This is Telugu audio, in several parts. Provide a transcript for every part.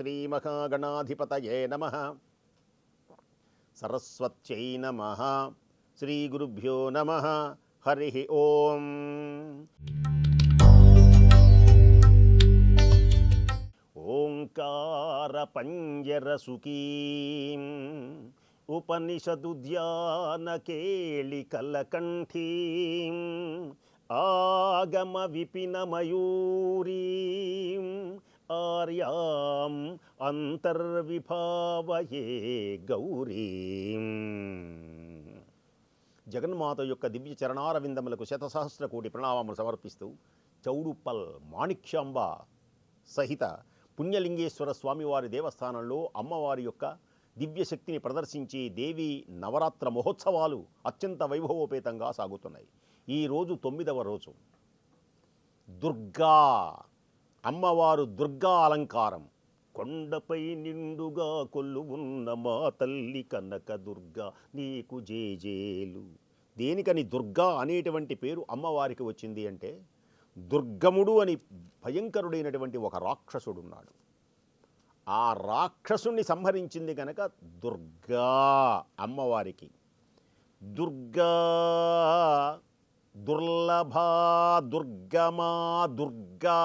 శ్రీమహాగణాధిపతయే నమ. సరస్వత్యై నమ. శ్రీగురుభ్యో నమ. హరి ఓం. ఓంకారపంజరసుకీం. ఉపనిషదు ధ్యానకేళికలకంఠీం ఆగమ విపిన మయూరీ ఆర్యాం అంతర్విభావయే గౌరీం. జగన్మాత యొక్క దివ్య చరణారవిందములకు శతసహస్ర కోటి ప్రణామములు సమర్పిస్తూ చౌడుప్పల్ మాణిక్యాంబ సహిత పుణ్యలింగేశ్వర స్వామివారి దేవస్థానంలో అమ్మవారి యొక్క దివ్యశక్తిని ప్రదర్శించి దేవి నవరాత్ర మహోత్సవాలు అత్యంత వైభవోపేతంగా సాగుతున్నాయి. ఈరోజు తొమ్మిదవ రోజు. దుర్గా అమ్మవారు దుర్గా అలంకారం. కొండపై నిండుగా కొల్లు ఉన్న మా తల్లి కనక దుర్గా నీకు జేజేలు. దేనికని దుర్గా అనేటువంటి పేరు అమ్మవారికి వచ్చింది అంటే దుర్గముడు అని భయంకరుడైనటువంటి ఒక రాక్షసుడు ఉన్నాడు ఆ రాక్షసుణ్ణి సంహరించింది కనుక దుర్గా అమ్మవారికి. దుర్గా దుర్లభా దుర్గమా దుర్గా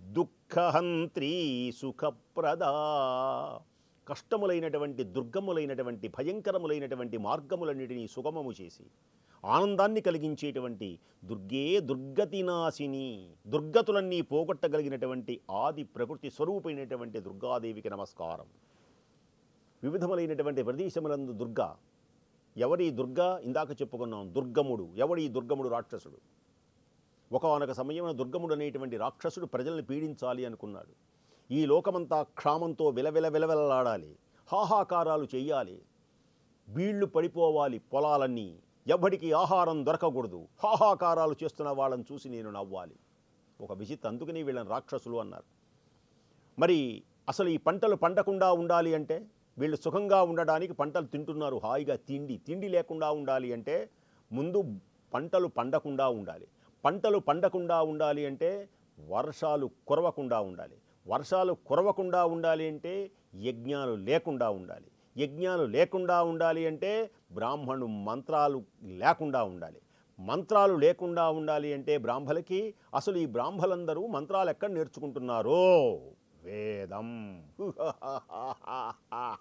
దుఃఖహంత్రీ సుఖప్రదా కష్టములైనటువంటి దుర్గములైనటువంటి భయంకరములైనటువంటి మార్గములన్నిటినీ సుగమము చేసి ఆనందాన్ని కలిగించేటువంటి దుర్గే దుర్గతినాశిని దుర్గతులన్నీ పోగొట్టగలిగినటువంటి ఆది ప్రకృతి స్వరూపమైనటువంటి దుర్గాదేవికి నమస్కారం. వివిధములైనటువంటి ప్రదేశములందు దుర్గా ఎవరి దుర్గా? ఇందాక చెప్పుకున్నాం దుర్గముడు. ఎవడి దుర్గముడు? రాక్షసుడు. ఒకనొక సమయంలో దుర్గముడు అనేటువంటి రాక్షసుడు ప్రజల్ని పీడించాలి అనుకున్నాడు. ఈ లోకమంతా క్షామంతో విలవిల విలవిలలాడాలి. హాహాకారాలు చేయాలి బీళ్ళు పడిపోవాలి పొలాలన్నీ. ఎవ్వడికి ఆహారం దొరకకూడదు. హాహాకారాలు చేస్తున్న వాళ్ళని చూసి నేను నవ్వాలి. ఒక విజిత్ అందుకని వీళ్ళని రాక్షసులు అన్నారు. మరి అసలు ఈ పంటలు పండకుండా ఉండాలి అంటే? వీళ్ళు సుఖంగా ఉండడానికి పంటలు తింటున్నారు. హాయిగా తిండి తిండి లేకుండా ఉండాలి అంటే ముందు పంటలు పండకుండా ఉండాలి. పంటలు పండకుండా ఉండాలి అంటే వర్షాలు కురవకుండా ఉండాలి. వర్షాలు కురవకుండా ఉండాలి అంటే యజ్ఞాలు లేకుండా ఉండాలి. యజ్ఞాలు లేకుండా ఉండాలి అంటే బ్రాహ్మణు మంత్రాలు లేకుండా ఉండాలి. మంత్రాలు లేకుండా ఉండాలి అంటే బ్రాహ్మలకి అసలు ఈ బ్రాహ్మలందరూ మంత్రాలు ఎక్కడ నేర్చుకుంటున్నారో? వేదం.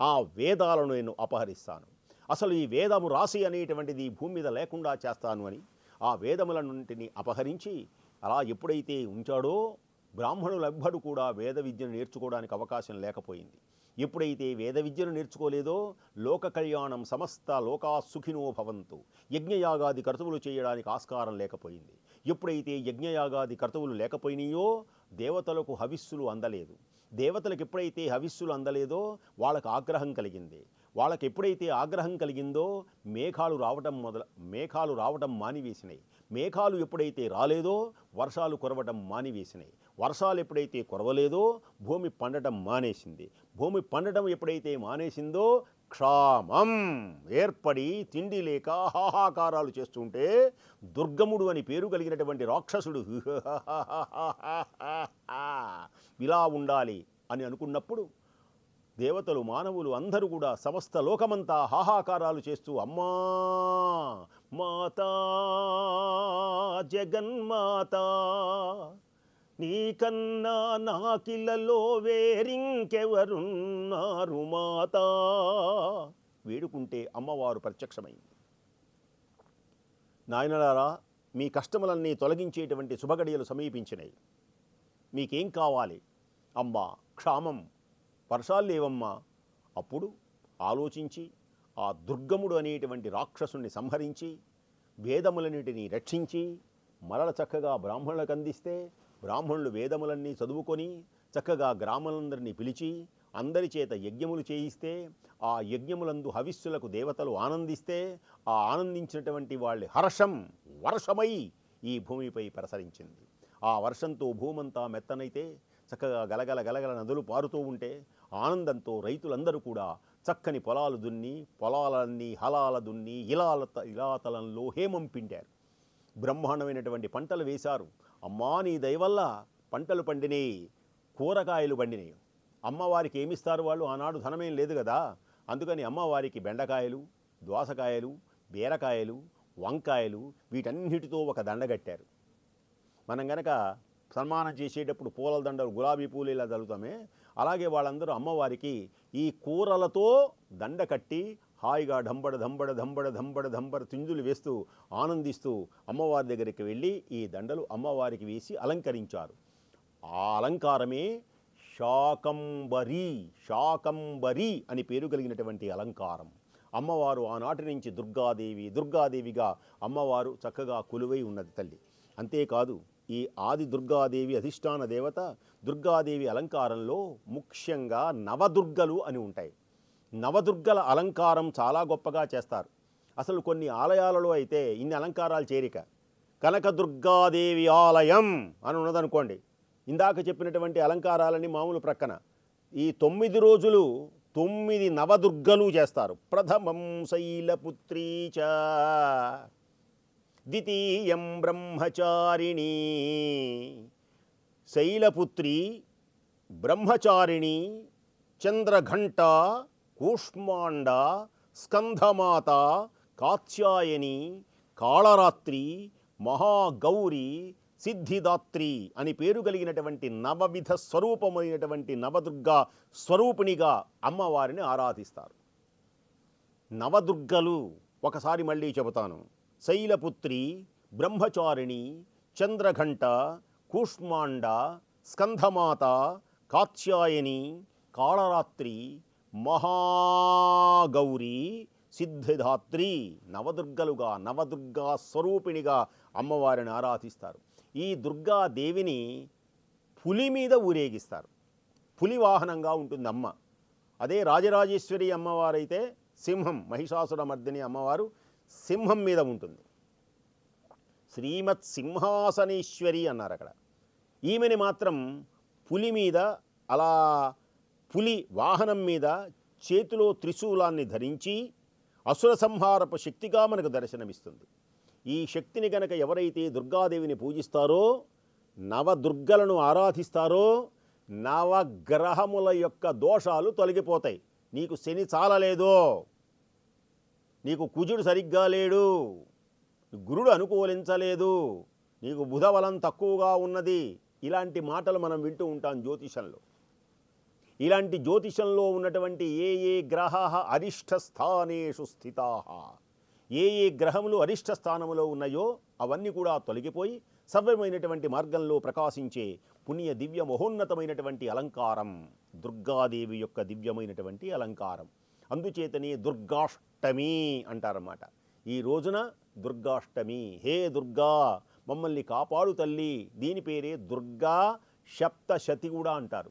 ఆ వేదాలను నేను అపహరిస్తాను. అసలు ఈ వేదము రాసి అనేటువంటిది ఈ భూమి మీద లేకుండా చేస్తాను అని ఆ వేదములన్నింటిని అపహరించి అలా ఎప్పుడైతే ఉంచాడో బ్రాహ్మణులెవ్వడు కూడా వేద విద్యను నేర్చుకోవడానికి అవకాశం లేకపోయింది. ఎప్పుడైతే వేద విద్యను నేర్చుకోలేదో లోక కళ్యాణం సమస్త లోకా సుఖినో భవంతు. యజ్ఞయాగాది కర్తవులు చేయడానికి ఆస్కారం లేకపోయింది. ఎప్పుడైతే యజ్ఞయాగాది కర్తవులు లేకపోయినాయో దేవతలకు హవిస్సులు అందలేదు. దేవతలకు ఎప్పుడైతే హవిస్సులు అందలేదో వాళ్ళకు ఆగ్రహం కలిగింది. వాళ్ళకి ఎప్పుడైతే ఆగ్రహం కలిగిందో మేఘాలు రావటం మొదల మేఘాలు రావటం మానివేసినాయి. మేఘాలు ఎప్పుడైతే రాలేదో వర్షాలు కురవటం మానివేసినాయి. వర్షాలు ఎప్పుడైతే కురవలేదో భూమి పండటం మానేసింది. భూమి పండటం ఎప్పుడైతే మానేసిందో క్షామం ఏర్పడి తిండి లేక హాహాకారాలు చేస్తుంటే దుర్గముడు అని పేరు కలిగినటువంటి రాక్షసుడు ఇలా ఉండాలి అని అనుకున్నప్పుడు దేవతలు మానవులు అందరూ కూడా సమస్త లోకమంతా హాహాకారాలు చేస్తూ అమ్మా మాతా జగన్మాత నీకన్నా నాకిలలో వేరింకెవరున్నారు మాత? వేడుకుంటే అమ్మవారు ప్రత్యక్షమైంది. నాయనలారా మీ కష్టములన్నీ తొలగించేటువంటి శుభగడియలు సమీపించినాయి మీకేం కావాలి? అమ్మా క్షామం. వర్షాలు లేవమ్మా. అప్పుడు ఆలోచించి ఆ దుర్గముడు అనేటువంటి రాక్షసుని సంహరించి వేదములన్నిటినీ రక్షించి మరల చక్కగా బ్రాహ్మణులకు అందిస్తే బ్రాహ్మణులు వేదములన్నీ చదువుకొని చక్కగా గ్రామాలందరినీ పిలిచి అందరి చేత యజ్ఞములు చేయిస్తే ఆ యజ్ఞములందు హవిస్సులకు దేవతలు ఆనందిస్తే ఆ ఆనందించినటువంటి వాళ్ళ హర్షం వర్షమై ఈ భూమిపై ప్రసరించింది. ఆ వర్షంతో భూమంతా మెత్తనైతే చక్కగా గలగల గలగల నదులు పారుతూ ఉంటే ఆనందంతో రైతులందరూ కూడా చక్కని పొలాలు దున్ని పొలాలన్నీ హలాల దున్ని ఇలాల ఇలాతలంలో హేమం పిండారు. బ్రహ్మాండమైనటువంటి పంటలు వేశారు. అమ్మా నీ దయవల్ల పంటలు పండినాయి కూరగాయలు పండినాయి. అమ్మవారికి ఏమిస్తారు వాళ్ళు? ఆనాడు ధనమేం లేదు కదా అందుకని అమ్మవారికి బెండకాయలు దోసకాయలు బీరకాయలు వంకాయలు వీటన్నిటితో ఒక దండ కట్టారు. మనం గనక సన్మానం చేసేటప్పుడు పూల దండలు గులాబీ పూలు ఇలా చల్లుతామే అలాగే వాళ్ళందరూ అమ్మవారికి ఈ కూరలతో దండ కట్టి హాయిగా ఢంబడ దంబడ దంబడ దంబడ ధంబడ తిందులు వేస్తూ ఆనందిస్తూ అమ్మవారి దగ్గరికి వెళ్ళి ఈ దండలు అమ్మవారికి వేసి అలంకరించారు. ఆ అలంకారమే శాకంబరి శాకంబరి అని పేరు కలిగినటువంటి అలంకారం. అమ్మవారు ఆనాటి నుంచి దుర్గాదేవి దుర్గాదేవిగా అమ్మవారు చక్కగా కొలువై ఉన్నది తల్లి. అంతేకాదు ఈ ఆది దుర్గాదేవి అధిష్టాన దేవత దుర్గాదేవి అలంకారంలో ముఖ్యంగా నవదుర్గలు అని ఉంటాయి. నవదుర్గల అలంకారం చాలా గొప్పగా చేస్తారు. అసలు కొన్ని ఆలయాలలో అయితే ఇన్ని అలంకారాలు చేరిక. కనకదుర్గాదేవి ఆలయం అని ఉన్నదనుకోండి. ఇందాక చెప్పినటువంటి అలంకారాలని మామూలు ప్రక్కన. ఈ తొమ్మిది రోజులు తొమ్మిది నవదుర్గలు చేస్తారు. ప్రథమం శైలపుత్రీ చ. ద్వితీయం బ్రహ్మచారిణి. శైలపుత్రి బ్రహ్మచారిణి చంద్రఘంట కూష్మాండ స్కంధమాత కాత్యాయని కాళరాత్రి మహాగౌరి సిద్ధిదాత్రి అని పేరు కలిగినటువంటి నవవిధ స్వరూపమైనటువంటి నవదుర్గా స్వరూపిణిగా అమ్మవారిని ఆరాధిస్తారు. నవదుర్గలు ఒకసారి మళ్ళీ చెబుతాను. శైలపుత్రి బ్రహ్మచారిణి చంద్రఘంట కూష్మాండ స్కంధమాత కాత్యాయని కాళరాత్రి మహాగౌరీ సిద్ధిధాత్రి నవదుర్గలుగా నవదుర్గా స్వరూపిణిగా అమ్మవారిని ఆరాధిస్తారు. ఈ దుర్గాదేవిని పులి మీద ఊరేగిస్తారు. పులి వాహనంగా ఉంటుంది అమ్మ అదే రాజరాజేశ్వరి అమ్మవారైతే సింహం మహిషాసుర మర్దిని అమ్మవారు సింహం మీద ఉంటుంది. శ్రీమత్ సింహాసనేశ్వరి అన్నారు అక్కడ ఈమెని మాత్రం పులి మీద అలా పులి వాహనం మీద చేతిలో త్రిశూలాన్ని ధరించి అసుర సంహారపు శక్తిగా మనకు దర్శనమిస్తుంది. ఈ శక్తిని గనక ఎవరైతే దుర్గాదేవిని పూజిస్తారో నవదుర్గలను ఆరాధిస్తారో నవగ్రహముల యొక్క దోషాలు తొలగిపోతాయి. నీకు శని చాలలేదో. నీకు కుజుడు సరిగ్గా లేడు. గురుడు అనుకూలించలేదు. నీకు బుధబలం తక్కువగా ఉన్నది. ఇలాంటి మాటలు మనం వింటూ ఉంటాం జ్యోతిషంలో. ఇలాంటి జ్యోతిషంలో ఉన్నటువంటి ఏ ఏ గ్రహ అరిష్ట స్థానేషు స్థితా ఏ ఏ గ్రహములు అరిష్ట స్థానములో ఉన్నాయో అవన్నీ కూడా తొలగిపోయి సవ్యమైనటువంటి మార్గంలో ప్రకాశించే పుణ్య దివ్య మహోన్నతమైనటువంటి అలంకారం దుర్గాదేవి యొక్క దివ్యమైనటువంటి అలంకారం. అందుచేతనే దుర్గాష్టమి అంటారన్నమాట. ఈ రోజున దుర్గాష్టమి హే దుర్గా మమ్మల్ని కాపాడు తల్లి దీని పేరే దుర్గా సప్తశతి కూడా అంటారు.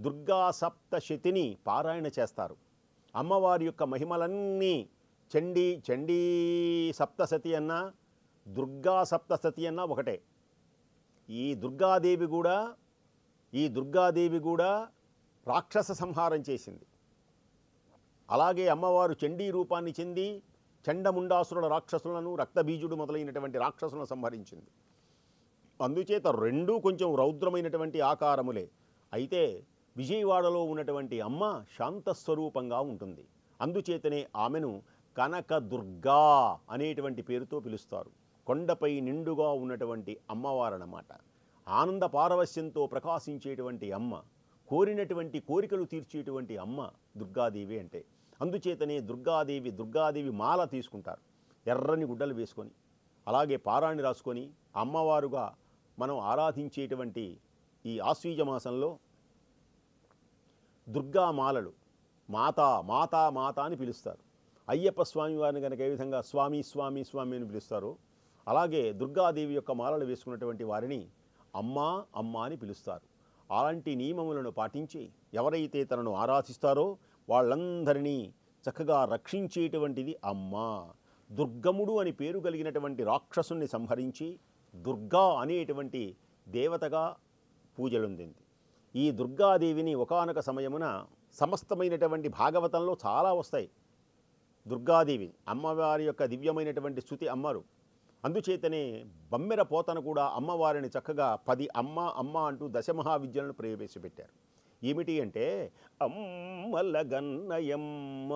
దుర్గా సప్తశతిని పారాయణ చేస్తారు. అమ్మవారి యొక్క మహిమలన్నీ చండీ చండీ సప్తశతి అన్నా దుర్గా సప్తశతి అన్నా ఒకటే. ఈ దుర్గాదేవి కూడా ఈ దుర్గాదేవి కూడా రాక్షస సంహారం చేసింది. అలాగే అమ్మవారు చండీ రూపాన్ని చెంది చండముండాసురుల రాక్షసులను రక్తబీజుడు మొదలైనటువంటి రాక్షసులను సంహరించింది. అందుచేత రెండూ కొంచెం రౌద్రమైనటువంటి ఆకారములే. అయితే విజయవాడలో ఉన్నటువంటి అమ్మ శాంతస్వరూపంగా ఉంటుంది. అందుచేతనే ఆమెను కనకదుర్గా అనేటువంటి పేరుతో పిలుస్తారు. కొండపై నిండుగా ఉన్నటువంటి అమ్మవారన్నమాట ఆనంద పారవస్యంతో ప్రకాశించేటువంటి అమ్మ కోరినటువంటి కోరికలు తీర్చేటువంటి అమ్మ దుర్గాదేవి అంటే. అందుచేతనే దుర్గాదేవి దుర్గాదేవి మాల తీసుకుంటారు ఎర్రని గుడ్డలు వేసుకొని. అలాగే పారాణి రాసుకొని అమ్మవారుగా మనం ఆరాధించేటువంటి ఈ ఆశ్వీజ మాసంలో దుర్గామాలలు. మాతా మాతా మాతా అని పిలుస్తారు. అయ్యప్ప స్వామి వారిని కనుక ఏ విధంగా స్వామి స్వామి స్వామి అని పిలుస్తారో అలాగే దుర్గాదేవి యొక్క మాలలు వేసుకున్నటువంటి వారిని అమ్మా అమ్మ అని పిలుస్తారు. అలాంటి నియమములను పాటించి ఎవరైతే తనను ఆరాధిస్తారో వాళ్ళందరినీ చక్కగా రక్షించేటువంటిది అమ్మ. దుర్గముడు అని పేరు కలిగినటువంటి రాక్షసుని సంహరించి దుర్గా అనేటువంటి దేవతగా పూజలొందింది. ఈ దుర్గాదేవిని ఒకానొక సమయమున సమస్తమైనటువంటి భాగవతంలో చాలా వస్తాయి. దుర్గాదేవి అమ్మవారి యొక్క దివ్యమైనటువంటి స్థుతి అమ్మరు. అందుచేతనే బమ్మెర పోతన కూడా అమ్మవారిని చక్కగా పది అమ్మ అమ్మ అంటూ దశమహావిద్యలను ప్రవేశపెట్టారు. ఏమిటి అంటే అమ్మలగన్నయమ్మ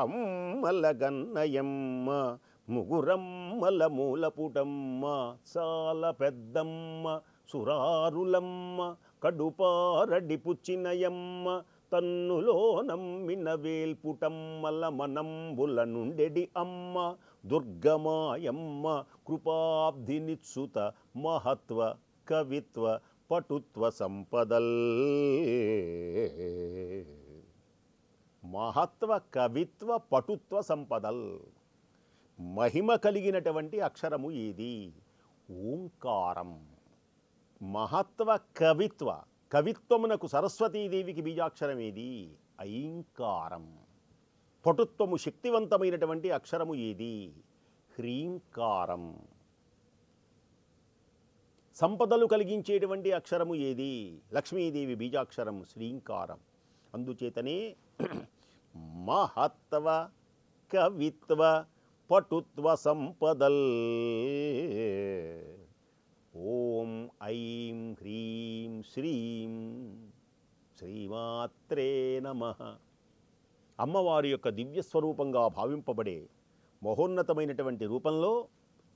అమ్మలగన్నయమ్మ ముగురమ్మల మూలపుటమ్మ చాలా పెద్దమ్మ సురారులమ్మ కడుపారడి పుచ్చినయమ్మ తన్నులో నమ్మిన వేల్పుటమ్మల మనంబుల నుండెడి అమ్మ దుర్గమాయమ్మ కృపాబ్ధినిత్సుత మహత్వ కవిత్వ పటుత్వ సంపదల్. మహత్వ కవిత్వ పటుత్వ సంపదల్. మహిమ కలిగినటువంటి అక్షరము ఇది ఓంకారం. మహత్వ కవిత్వ కవిత్వమునకు సరస్వతీదేవికి బీజాక్షరం ఏది ఐంకారం పటుత్వము శక్తివంతమైనటువంటి అక్షరము ఏది? హ్రీంకారం. సంపదలు కలిగించేటువంటి అక్షరము ఏది? లక్ష్మీదేవి బీజాక్షరం శ్రీంకారం. అందుచేతనే మహత్వ కవిత్వ పటుత్వ సంపదల్. ఓం ఐం హ్రీం శ్రీం శ్రీమాత్రే నమ. అమ్మవారి యొక్క దివ్య స్వరూపంగా భావింపబడే మహోన్నతమైనటువంటి రూపంలో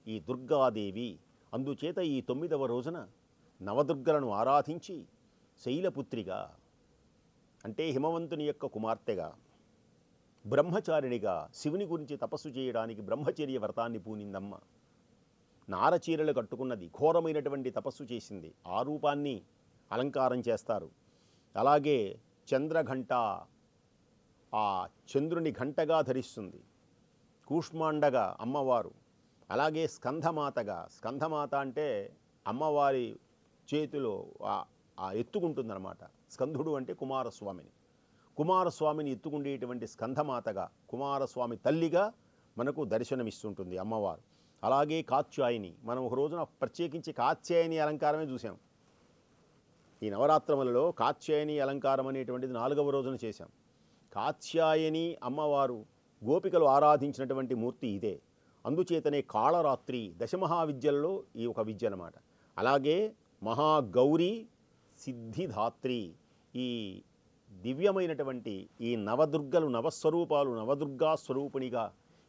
ఈ దుర్గాదేవి అందుచేత ఈ తొమ్మిదవ రోజున నవదుర్గలను ఆరాధించి శైలపుత్రిగా అంటే హిమవంతుని యొక్క కుమార్తెగా బ్రహ్మచారిణిగా శివుని గురించి తపస్సు చేయడానికి బ్రహ్మచర్య వ్రతాన్ని పూనిందమ్మ. నారచీరలు కట్టుకున్నది ఘోరమైనటువంటి తపస్సు చేసింది. ఆ రూపాన్ని అలంకారం చేస్తారు. అలాగే చంద్రఘంట ఆ చంద్రుని ఘంటగా ధరిస్తుంది. కూష్మాండగా అమ్మవారు. అలాగే స్కంధమాతగా. స్కంధమాత అంటే అమ్మవారి చేతిలో ఆ- ఆ ఎత్తుకుంటుందన్నమాట. స్కంధుడు అంటే కుమారస్వామిని. కుమారస్వామిని ఎత్తుకుండేటువంటి స్కంధమాతగా కుమారస్వామి తల్లిగా మనకు దర్శనమిస్తుంటుంది అమ్మవారు. అలాగే కాత్యాయని. మనం ఒక రోజున ప్రత్యేకించి కాత్యాయని అలంకారమే చూసాం ఈ నవరాత్రములలో కాత్యాయని అలంకారం అనేటువంటిది నాలుగవ రోజున చేశాం. కాత్యాయని అమ్మవారు గోపికలు ఆరాధించినటువంటి మూర్తి ఇదే. అందుచేతనే కాళరాత్రి దశమహావిద్యలలో ఈ ఒక విద్య అన్నమాట. అలాగే మహాగౌరీ సిద్ధిధాత్రి ఈ దివ్యమైనటువంటి ఈ నవదుర్గలు నవస్వరూపాలు నవదుర్గా స్వరూపిణిగా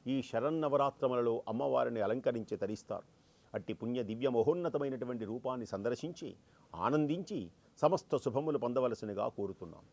ఈ శరన్నవరాత్రములలో అమ్మవారిని అలంకరించి తరిస్తారు. అట్టి పుణ్య దివ్య మహోన్నతమైనటువంటి రూపాన్ని సందర్శించి ఆనందించి సమస్త శుభములు పొందవలసినగా కోరుతున్నాం.